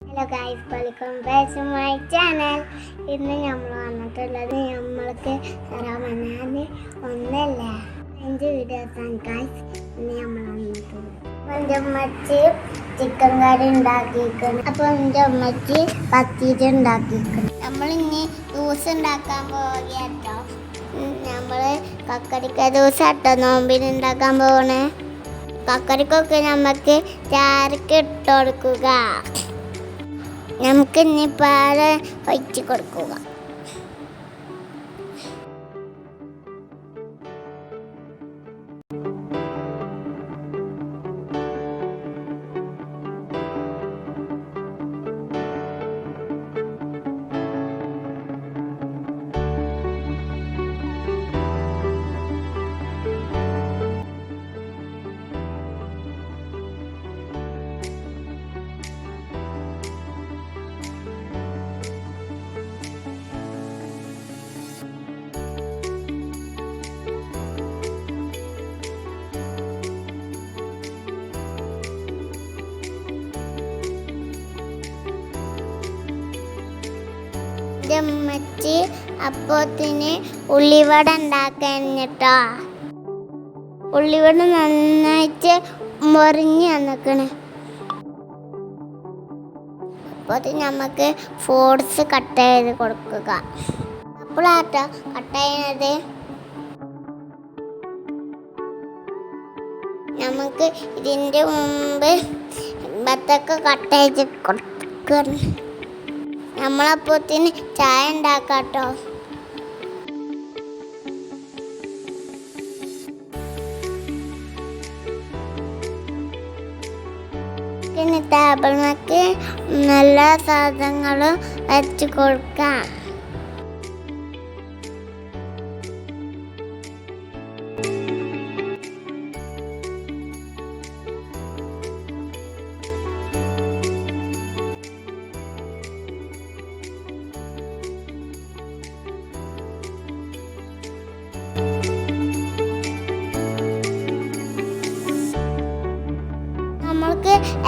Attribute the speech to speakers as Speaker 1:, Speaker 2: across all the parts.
Speaker 1: Hello guys welcome back to my channel ഇന്ന് നമ്മൾ വന്നിട്ടുള്ളത് നമ്മൾക്ക് റമനാന് ഒന്നല്ല? അഞ്ച് വീഡിയോസ് ആണ് ഗൈസ് ഇന്ന് നമ്മൾ വന്നിട്ടുള്ളത്. എന്റെ ഉമ്മച്ചി ചിക്കൻ കറി ഉണ്ടാക്കിയിരിക്കുന്നു. അപ്പോൾ എന്റെ ഉമ്മച്ചി പത്തിരി ഉണ്ടാക്കിയിരിക്കുന്നു. നമ്മൾ ഇനി ജ്യൂസ് ഉണ്ടാക്കാൻ പോവുകയാട്ടോ. നമ്മൾ കക്കടിക്ക ജ്യൂസ് ആട്ടോ നോമ്പിന് ഉണ്ടാക്കാൻ പോകണേ കക്കരിക്കൊക്കെ നമുക്ക് ചാരക്ക് ഇട്ട് കൊടുക്കുക. നമുക്ക് ഇനി പാല ഒഴിച്ച് കൊടുക്കുക. എന്റെ ഉമ്മച്ചി അപ്പത്തിന് ഉള്ളിവട ഉണ്ടാക്കട്ടോ ഉള്ളിവട നന്നായിട്ട് മുറിഞ്ഞ് വന്നിക്കണ്. അപ്പത്തിന് നമുക്ക് ഫോർസ് കട്ട് ചെയ്ത് കൊടുക്കുക. അപ്പോഴാട്ടോ കട്ട് ചെയ്യുന്നത് നമുക്ക് ഇതിന്റെ മുമ്പ് ബത്തൊക്കെ കട്ട് ചെയ്ത് കൊടുക്കണം. നമ്മളപ്പോത്തിന് ചായ ഉണ്ടാക്കാട്ടോ. പിന്നെ ടേബിളിലേക്ക് നല്ല സാധനങ്ങളും വെച്ച് കൊടുക്കാം.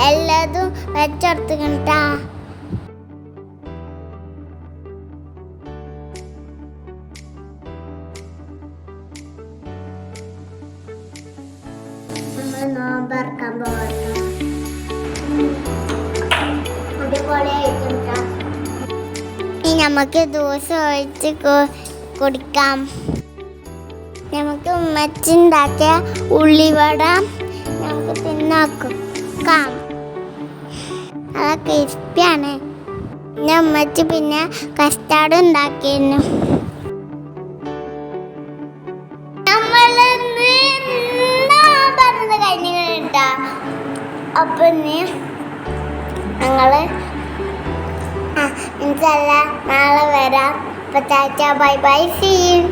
Speaker 1: എല്ലാതും വെച്ചെടുത്തുകണ്ടാ. നമ്മൾ നോമ്പറക്കാൻ പോകട്ടോ അടിപൊളിയായിട്ടുണ്ടാ ഇനി നമുക്ക് ദോശ ഒഴിച്ച് കുടിക്കാം. നമുക്ക് ഉമ്മച്ചുണ്ടാക്കിയ ഉള്ളിവട നമുക്ക് തിന്നാക്കാം. അത് ക്രിസ്പിയാണ് പിന്നെ ഉമ്മച്ചി പിന്നെ കസ്റ്റാർഡ് ഉണ്ടാക്കിയിരുന്നു. അപ്പൊ ഞങ്ങൾ ഇൻഷല്ല നാളെ വരാം. അപ്പൊ ചാച്ച ബൈ ബൈ സീൻ